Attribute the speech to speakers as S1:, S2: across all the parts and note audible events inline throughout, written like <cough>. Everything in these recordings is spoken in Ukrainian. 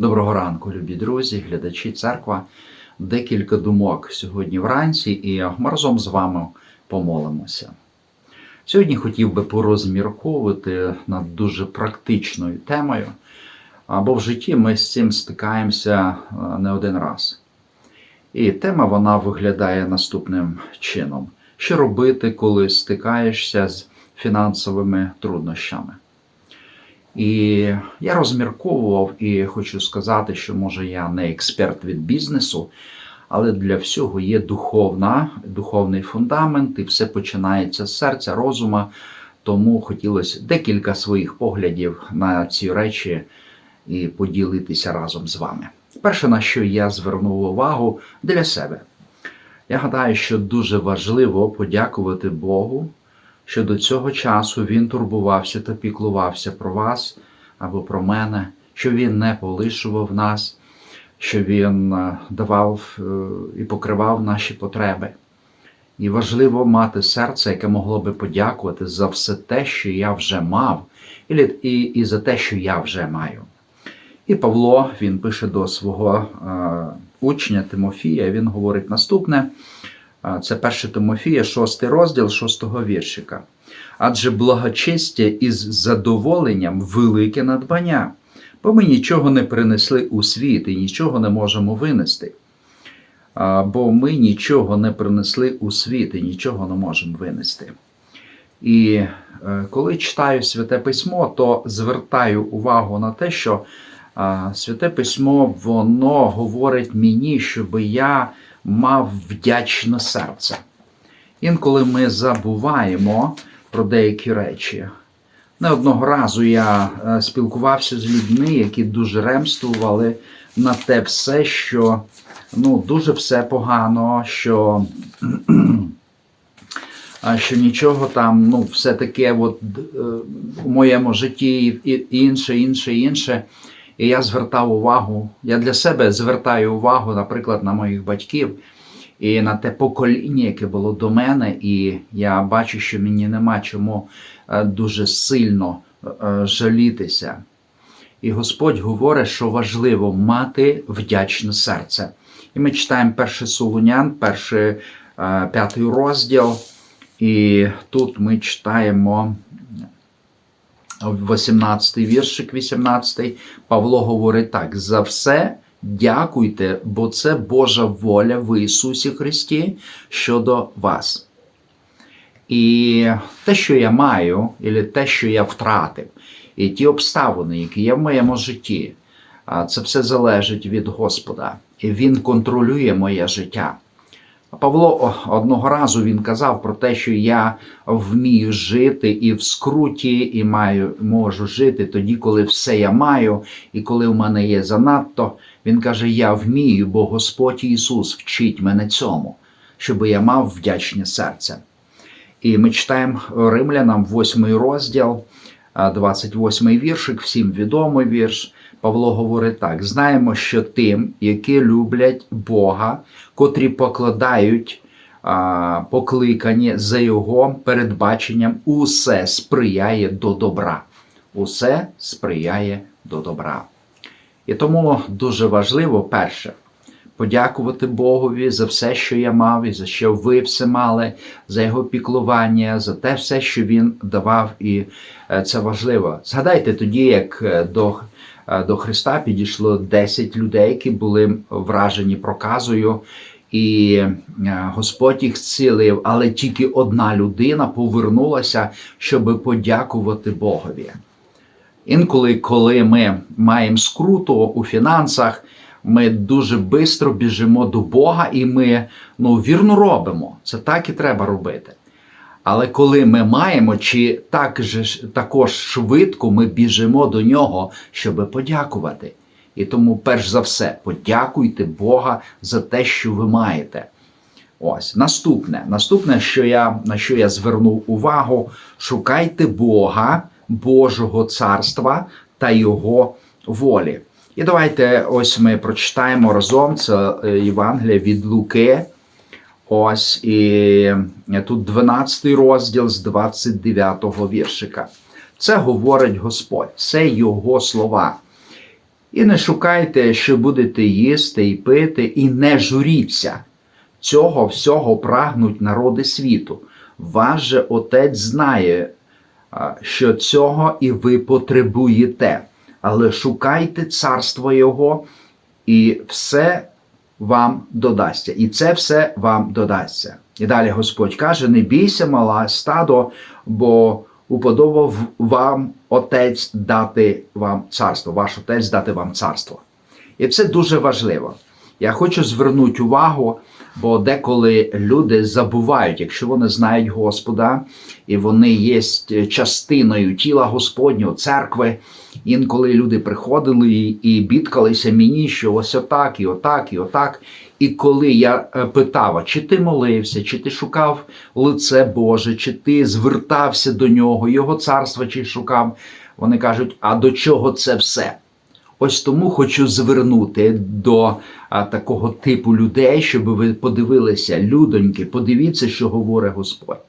S1: Доброго ранку, любі друзі, глядачі церква. Декілька думок сьогодні вранці, і ми разом з вами помолимося. Сьогодні хотів би порозмірковувати над дуже практичною темою, бо в житті ми з цим стикаємося е, не один раз. І тема вона виглядає наступним чином: що робити, коли стикаєшся з фінансовими труднощами. І я розмірковував і хочу сказати, що може я не експерт від бізнесу, але для всього є духовна, духовний фундамент, і все починається з серця, розума. Тому хотілося декілька своїх поглядів на ці речі і поділитися разом з вами. Перше, на що я звернув увагу для себе. Я гадаю, що дуже важливо подякувати Богу що до цього часу він турбувався та піклувався про вас або про мене, що він не полишував нас, що він е, давав е, і покривав наші потреби. І важливо мати серце, яке могло би подякувати за все те, що я вже мав, і, і, за те, що я вже маю. І Павло він пише до свого е, учня Тимофія, він говорить наступне. Це 1 Тимофія, 6 розділ 6 віршика. Адже благочестя із задоволенням велике надбання, бо ми нічого не принесли у світ і нічого не можемо винести. Бо ми нічого не принесли у світ і нічого не можемо винести. І е, коли читаю Святе Письмо, то звертаю увагу на те, що Святе Письмо воно говорить мені, щоб я мав вдячне серце. Інколи ми забуваємо про деякі речі. Не одного разу я е, спілкувався з людьми, які дуже ремствували на те все, що ну, дуже все погано, що <clears throat> що нічого там, ну, все таке от, е, у моєму житті і інше, інше, інше. І я звертав увагу, я для себе звертаю увагу, наприклад, на моїх батьків і на те покоління, яке було до мене, і я бачу, що мені нема чому е, дуже сильно е, жалітися. І Господь говорить, що важливо мати вдячне серце. І ми читаємо перший Солунян, перший е, п'ятий розділ, і тут ми читаємо 18 віршик, 18 Павло говорить так: за все дякуйте, бо це Божа воля в Ісусі Христі щодо вас. І те, що я маю, і те, що я втратив, і ті обставини, які є в моєму житті, це все залежить від Господа. І Він контролює моє життя. Павло одного разу він казав про те, що я вмію жити і в скруті, і маю, можу жити тоді, коли все я маю, і коли в мене є занадто. Він каже: Я вмію, бо Господь Ісус вчить мене цьому, щоб я мав вдячне серце. І ми читаємо римлянам 8 розділ, 28 віршик, всім відомий вірш. Павло говорить так: знаємо, що тим, які люблять Бога, котрі покладають а, покликані за Його передбаченням, усе сприяє до добра. Усе сприяє до добра. І тому дуже важливо, перше, подякувати Богові за все, що я мав, і за що ви все мали, за його піклування, за те все, що він давав, і е, це важливо. Згадайте тоді, як е, до е, до Христа підійшло 10 людей, які були вражені проказою, і Господь їх зцілив, але тільки одна людина повернулася, щоб подякувати Богові. Інколи, коли ми маємо скруту у фінансах, ми дуже швидко біжимо до Бога і ми ну, вірно робимо. Це так і треба робити. Але коли ми маємо, чи так же, також швидко ми біжимо до нього, щоб подякувати. І тому, перш за все, подякуйте Бога за те, що ви маєте. Ось наступне, наступне, що я, на що я звернув увагу, шукайте Бога. Божого царства та Його волі. І давайте ось ми прочитаємо разом це е, Євангелія від Луки. Ось і тут 12 розділ з 29 віршика. Це говорить Господь, це Його слова. І не шукайте, що будете їсти і пити, і не журіться. Цього всього прагнуть народи світу. Ваш же Отець знає, що цього і ви потребуєте. Але шукайте царство Його, і все вам додасться. І це все вам додасться. І далі Господь каже: не бійся, мала стадо, бо уподобав вам Отець дати вам царство, ваш Отець дати вам царство. І це дуже важливо. Я хочу звернути увагу, бо деколи люди забувають, якщо вони знають Господа, і вони є частиною тіла Господнього, церкви. Інколи люди приходили і- бідкалися мені, що ось отак, і отак, і отак. І коли я е, питав, чи ти молився, чи ти шукав лице Боже, чи ти звертався до нього, його царства чи шукав, вони кажуть: а до чого це все? Ось тому хочу звернути до такого типу людей, щоб ви подивилися, людоньки, подивіться, що говорить Господь.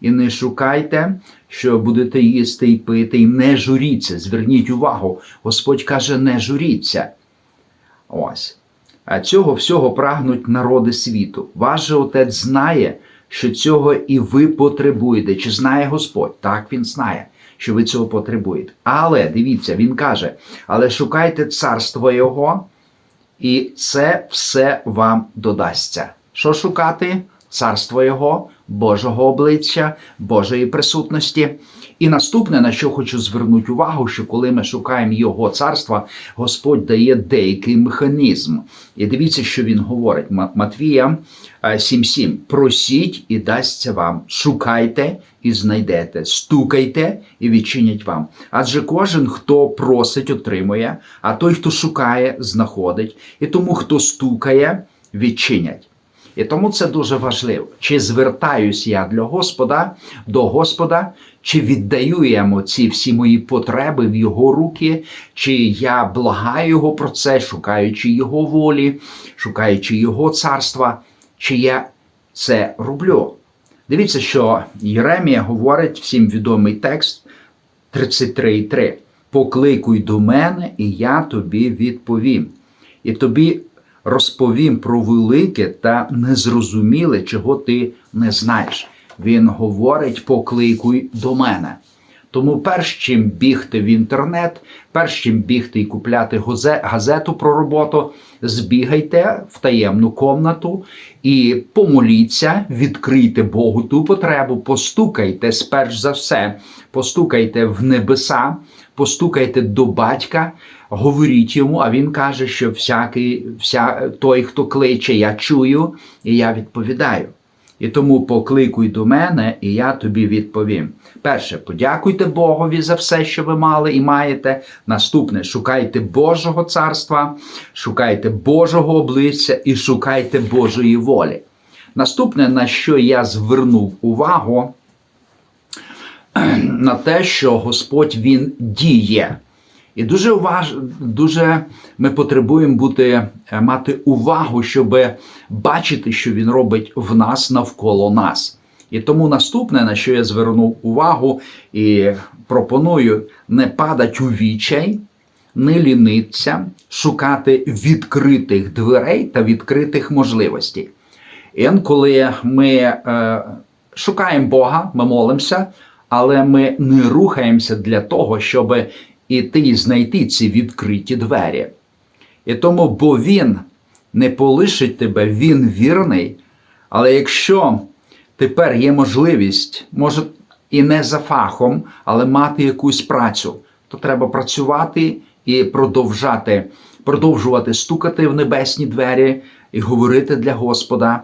S1: І не шукайте, що будете їсти і пити, і не журіться. Зверніть увагу, Господь каже, не журіться. Ось. А цього всього прагнуть народи світу. Ваш же отець знає, що цього і ви потребуєте. Чи знає Господь? Так, він знає, що ви цього потребуєте. Але дивіться, він каже: але шукайте царство Його, і це все вам додасться. Що шукати? Царство Його, Божого обличчя, Божої присутності. І наступне, на що хочу звернути увагу, що коли ми шукаємо Його царства, Господь дає деякий механізм. І дивіться, що він говорить. Ма- Матвія е, 7.7. Просіть і дасться вам, шукайте і знайдете, стукайте і відчинять вам. Адже кожен, хто просить, отримує, а той, хто шукає, знаходить. І тому, хто стукає, відчинять. І тому це дуже важливо. Чи звертаюсь я для Господа до Господа, чи віддаю я йому ці всі мої потреби в Його руки, чи я благаю Його про це, шукаючи Його волі, шукаючи Його царства, чи я це роблю. Дивіться, що Єремія говорить всім відомий текст 33.3. Покликуй до мене, і я тобі відповім. І тобі розповім про велике та незрозуміле, чого ти не знаєш. Він говорить: покликуй до мене. Тому, перш чим бігти в інтернет, перш чим бігти і купляти газету про роботу, збігайте в таємну комнату і помоліться, відкрийте Богу ту потребу, постукайте сперш за все, постукайте в небеса, постукайте до батька, говоріть йому, а він каже, що всякий, вся, той, хто кличе, я чую, і я відповідаю. І тому покликуй до мене, і я тобі відповім. Перше, подякуйте Богові за все, що ви мали і маєте. Наступне, шукайте Божого царства, шукайте Божого обличчя і шукайте Божої волі. Наступне, на що я звернув увагу, <clears throat> на те, що Господь Він діє. І дуже уваж... дуже ми потребуємо бути, е, мати увагу, щоб бачити, що він робить в нас навколо нас. І тому наступне, на що я звернув увагу і пропоную не падати у вічай, не лінитися, шукати відкритих дверей та відкритих можливостей. Інколи ми е, шукаємо Бога, ми молимося, але ми не рухаємося для того, щоб іти і знайти ці відкриті двері. І тому, бо Він не полишить тебе, Він вірний. Але якщо тепер є можливість, може і не за фахом, але мати якусь працю, то треба працювати і продовжати, продовжувати стукати в небесні двері і говорити для Господа,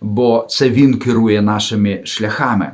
S1: бо це Він керує нашими шляхами.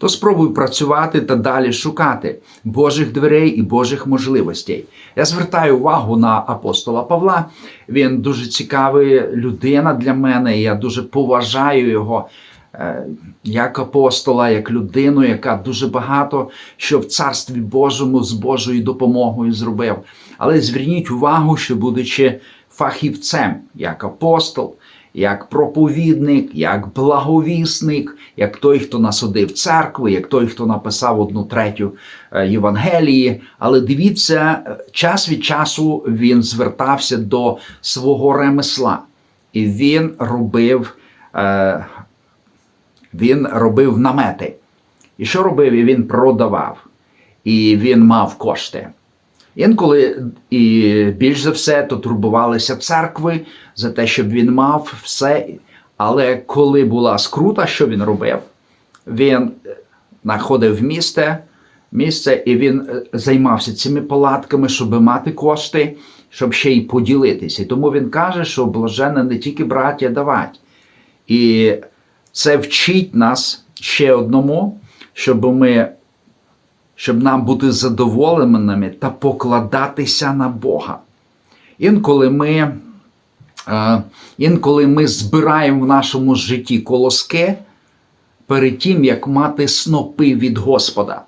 S1: То спробуй працювати та далі шукати Божих дверей і Божих можливостей. Я звертаю увагу на апостола Павла. Він дуже цікавий людина для мене. Я дуже поважаю його е, як апостола, як людину, яка дуже багато що в царстві Божому з Божою допомогою зробив. Але зверніть увагу, що будучи фахівцем як апостол, як проповідник, як благовісник, як той, хто насадив церкви, як той, хто написав одну третю е, Євангелії. Але дивіться, е, час від часу він звертався до свого ремесла, і він робив, е, він робив намети. І що робив? І він продавав, і він мав кошти. Інколи і більш за все то турбувалися церкви за те, щоб він мав все. Але коли була скрута, що він робив? Він е, знаходив місце, місце і він е, займався цими палатками, щоб мати кошти, щоб ще й поділитися. І тому він каже, що блаженне не тільки браття давать. І це вчить нас ще одному, щоб ми щоб нам бути задоволеними та покладатися на Бога. Інколи ми, е, інколи ми збираємо в нашому житті колоски перед тим, як мати снопи від Господа.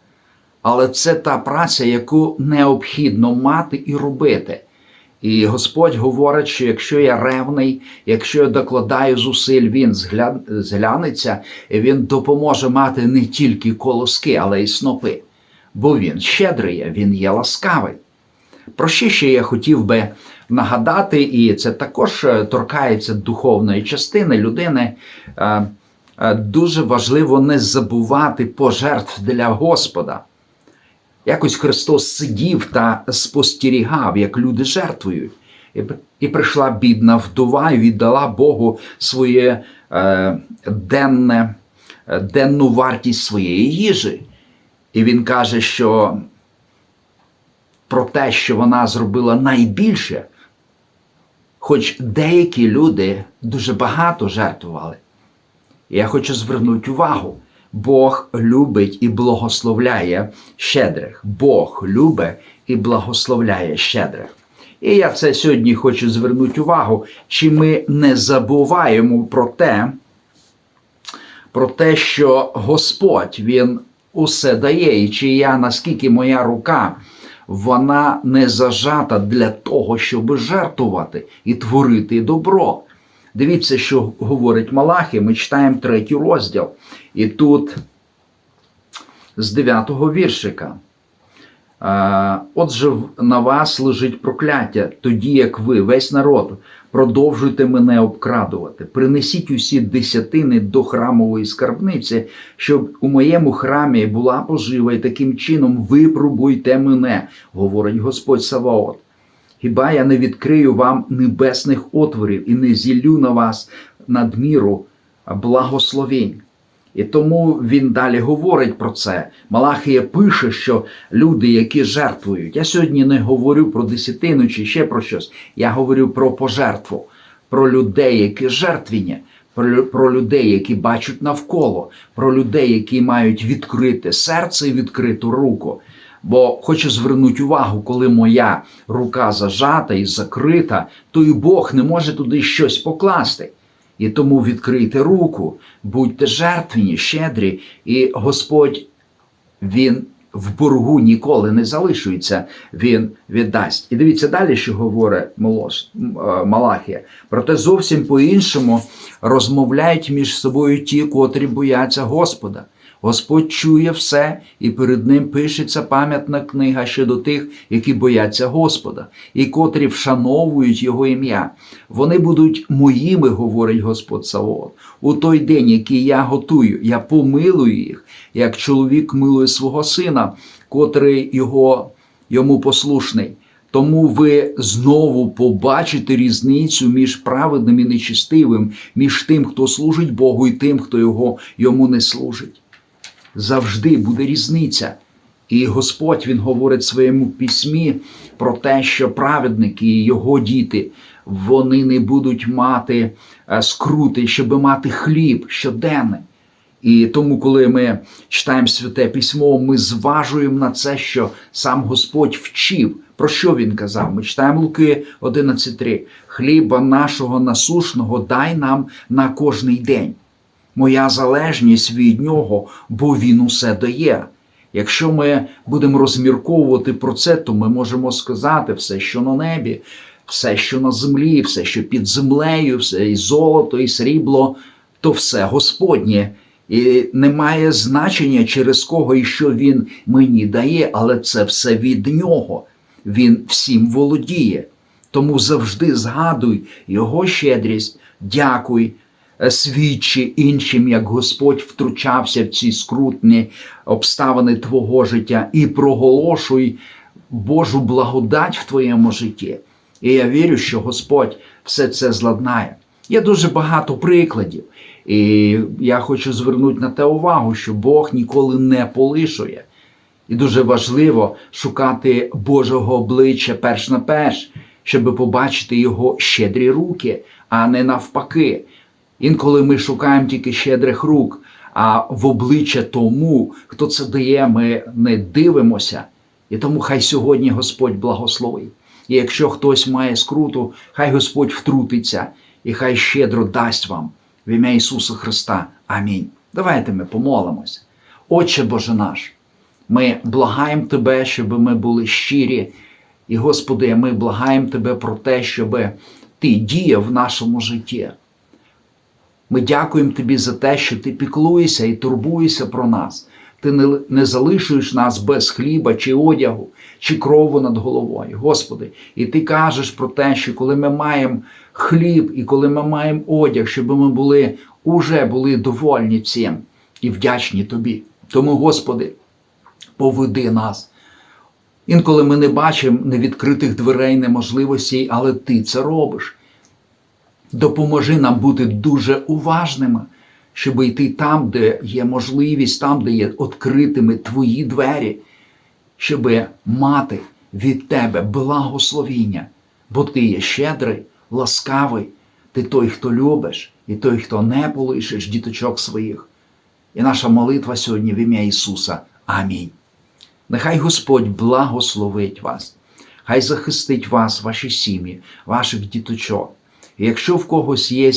S1: Але це та праця, яку необхідно мати і робити. І Господь говорить, що якщо я ревний, якщо я докладаю зусиль, він зглянеться, він допоможе мати не тільки колоски, але й снопи бо він щедрий, він є ласкавий. Про що ще я хотів би нагадати, і це також е, торкається духовної частини людини. Е, е, дуже важливо не забувати пожертв для Господа. Якось Христос сидів та спостерігав, як люди жертвують. І прийшла бідна вдова і віддала Богу своє е, денне, денну вартість своєї їжі. І він каже, що про те, що вона зробила найбільше, хоч деякі люди дуже багато жертвували. Я хочу звернути увагу. Бог любить і благословляє щедрих. Бог любить і благословляє щедрих. І я це сьогодні хочу звернути увагу, чи ми не забуваємо про те, про те, що Господь Він усе дає, і чи я наскільки моя рука вона не зажата для того, щоб жертвувати і творити добро. Дивіться, що говорить Малахи, ми читаємо третій розділ. І тут з 9-го віршика. Отже, на вас лежить прокляття, тоді як ви, весь народ, продовжуйте мене обкрадувати. Принесіть усі десятини до храмової скарбниці, щоб у моєму храмі була пожива, і таким чином випробуйте мене, говорить Господь Саваот. Хіба я не відкрию вам небесних отворів і не зіллю на вас надміру благословень? І тому він далі говорить про це. Малахія пише, що люди, які жертвують. Я сьогодні не говорю про десятину чи ще про щось. Я говорю про пожертву, про людей, які жертвені, про, людей, які бачать навколо, про людей, які мають відкрите серце і відкриту руку. Бо хочу звернути увагу, коли моя рука зажата і закрита, то і Бог не може туди щось покласти. І тому відкрийте руку, будьте жертвені, щедрі, і Господь Він в боргу ніколи не залишується, Він віддасть. І дивіться далі, що говорить Малахія. Проте зовсім по-іншому розмовляють між собою ті, котрі бояться Господа. Господь чує все, і перед ним пишеться пам'ятна книга щодо тих, які бояться Господа, і котрі вшановують Його ім'я. Вони будуть моїми, говорить Господь Савоот. У той день, який я готую, я помилую їх, як чоловік милує свого сина, котрий його, йому послушний. Тому ви знову побачите різницю між праведним і нечистивим, між тим, хто служить Богу, і тим, хто його йому не служить завжди буде різниця. І Господь Він говорить в своєму письмі про те, що праведники і його діти вони не будуть мати е, скрути, щоб мати хліб щоденний. І тому, коли ми читаємо святе письмо, ми зважуємо на це, що сам Господь вчив. Про що він казав? Ми читаємо Луки 11.3. Хліба нашого насушного дай нам на кожний день моя залежність від нього, бо він усе дає. Якщо ми будемо розмірковувати про це, то ми можемо сказати все, що на небі, все, що на землі, все, що під землею, все і золото, і срібло, то все Господнє. І немає значення, через кого і що він мені дає, але це все від нього. Він всім володіє. Тому завжди згадуй його щедрість, дякуй, свідчи іншим, як Господь втручався в ці скрутні обставини твого життя, і проголошуй Божу благодать в твоєму житті. І я вірю, що Господь все це зладнає. Є дуже багато прикладів. І я хочу звернути на те увагу, що Бог ніколи не полишує. І дуже важливо шукати Божого обличчя перш на перш, щоб побачити його щедрі руки, а не навпаки. Інколи ми шукаємо тільки щедрих рук, а в обличчя тому, хто це дає, ми не дивимося. І тому хай сьогодні Господь благословить. І якщо хтось має скруту, хай Господь втрутиться і хай щедро дасть вам в ім'я Ісуса Христа. Амінь. Давайте ми помолимося. Отче Боже наш, ми благаємо Тебе, щоб ми були щирі. І, Господи, ми благаємо Тебе про те, щоб Ти діяв в нашому житті. Ми дякуємо Тобі за те, що Ти піклуєшся і турбуєшся про нас. Ти не, не залишуєш нас без хліба чи одягу, чи крову над головою, Господи. І Ти кажеш про те, що коли ми маємо хліб і коли ми маємо одяг, щоб ми були уже були довольні цим і вдячні Тобі. Тому, Господи, поведи нас. Інколи ми не бачимо невідкритих дверей, неможливостей, але Ти це робиш. Допоможи нам бути дуже уважними, щоб йти там, де є можливість, там, де є відкритими твої двері, щоб мати від тебе благословіння, бо ти є щедрий, ласкавий, ти той, хто любиш, і той, хто не полишиш діточок своїх. І наша молитва сьогодні в ім'я Ісуса. Амінь. Нехай Господь благословить вас, хай захистить вас, ваші сім'ї, ваших діточок. Якщо в когось є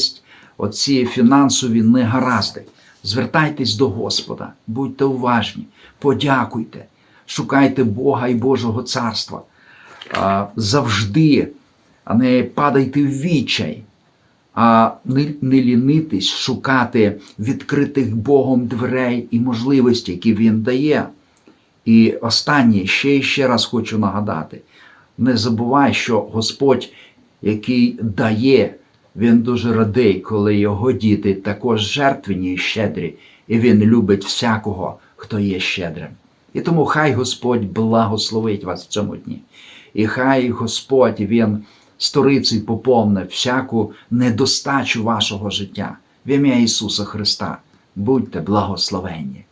S1: оці фінансові негаразди, звертайтесь до Господа, будьте уважні, подякуйте, шукайте Бога і Божого царства. Завжди, не падайте в відчай, а не, не лінитись шукати відкритих Богом дверей і можливостей, які Він дає. І останнє ще і ще раз хочу нагадати: не забувай, що Господь, який дає, він дуже радий, коли його діти також жертвені і щедрі, і він любить всякого, хто є щедрим. І тому хай Господь благословить вас в цьому дні. І хай Господь Він сторицею поповне всяку недостачу вашого життя. В ім'я Ісуса Христа. Будьте благословенні.